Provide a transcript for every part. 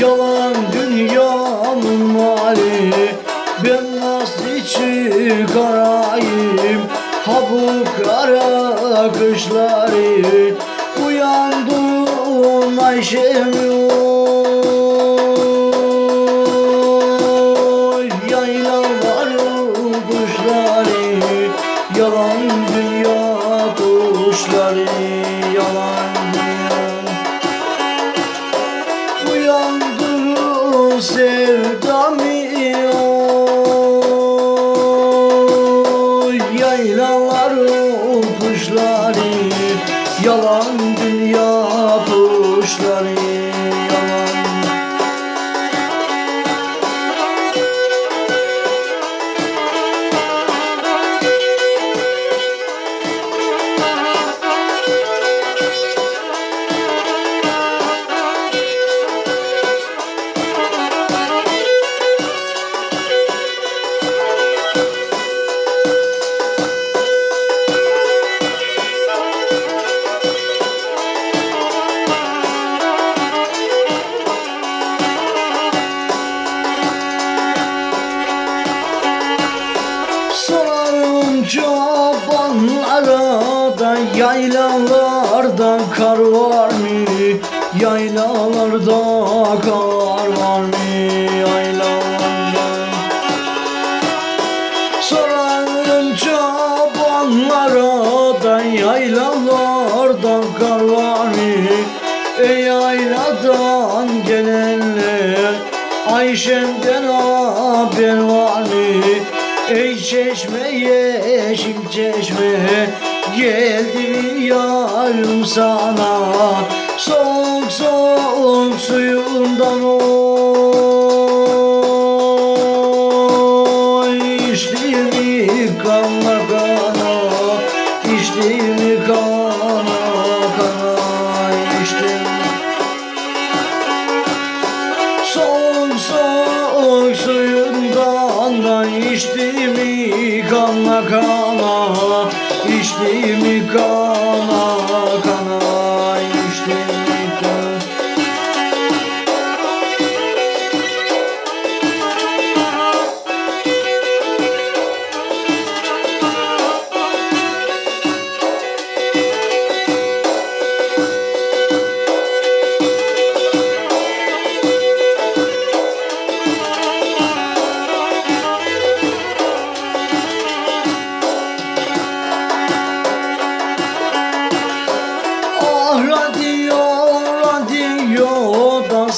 Yola. Çobanlara da yaylalarda kar var mı? Yaylalarda kar Ey çeşme yeşil çeşme Geldim yarım sana. Soğuk soğuk suyundan oy İçtiğimi kanla kana kana içtiğimi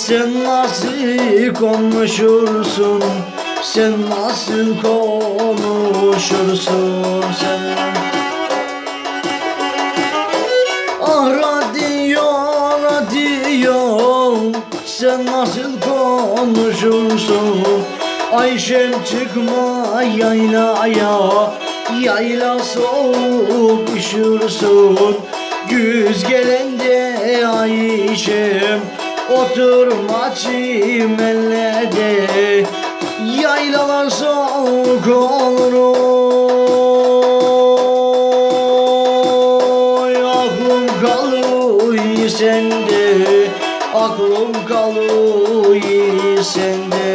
sen nasıl konuşursun? Sen nasıl konuşursun sen? Ah radyo radyo sen nasıl konuşursun? Ayşem çıkma yaylaya. Yayla soğuk üşürsün Güz gelende Ayşem Oturma çimellerde Yaylalar soğuk olur. Oy Aklım kalıyor sende. Aklım kalıyor sende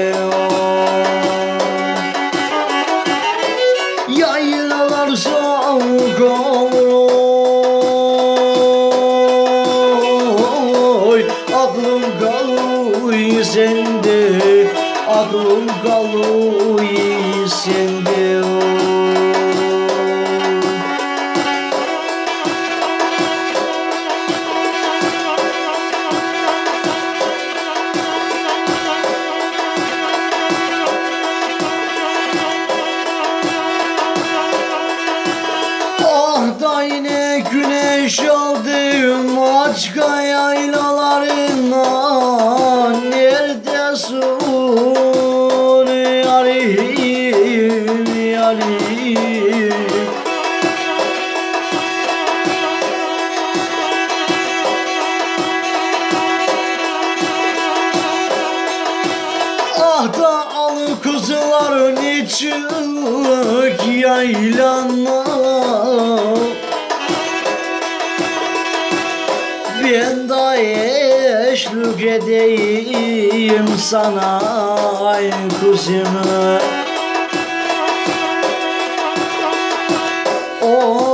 Ah da güneş aldım Açka yaylalarından Da al kuzuların çık yaylana Ben de eşlik edeyim sana ay kuzum Oy.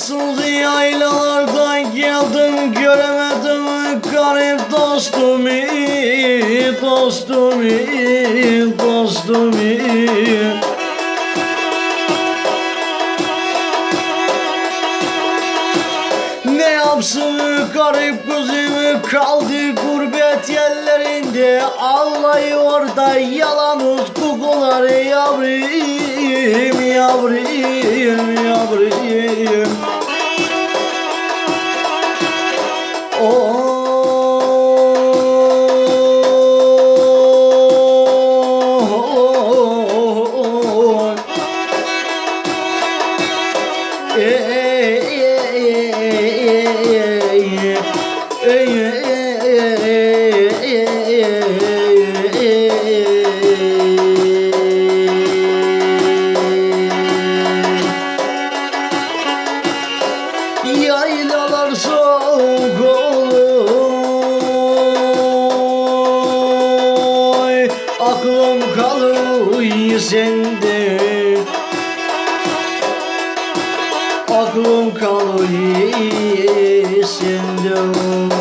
Kaldım ıssız yaylalardan geldim göremedim. Garip dostumu dostumu dostumu Ne yapsın garip kızım? Kaldı gurbet yerlerinde. Ağlıyor da yalanız kukuları yavrum yavrum yavrum Oh sende Aklım kalıyor sende